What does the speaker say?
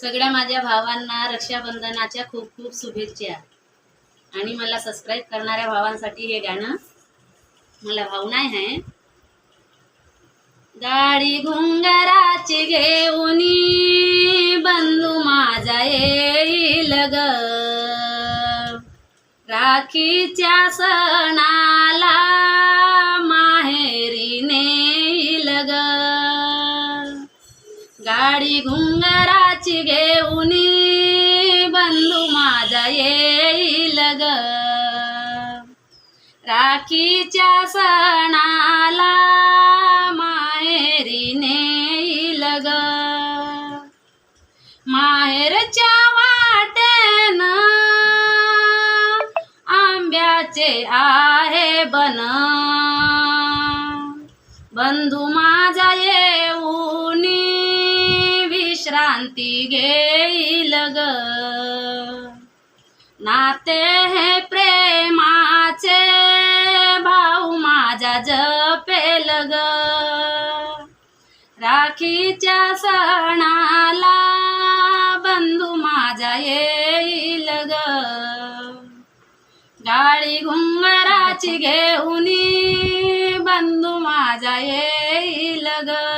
सगळ्या माझ्या भावांना रक्षाबंधनाच्या खूप खूप शुभेच्छा. आणि मला सबस्क्राईब करणाऱ्या भावांसाठी हे गाणं मला भावना नाही आहे गाडी घुंगराची घेऊन बंधू माझा येईल ग. राखीच्या सणाला माहेरी नेईल ग. गाडी घुंगरा येईल ग राखीच्या सणाला माहेरी नेईल ग माहेरच्या वाटेन आंब्याचे आहे बन. बंधू माझा येऊनी विश्रांती घेईल ग नाते हे प्रेमाचे भाऊ माझा जपेल ग राखीच्या सणाला बंधू माझा येईल ग गाळी घुंगराची घेऊन बंधू माझा येईल ग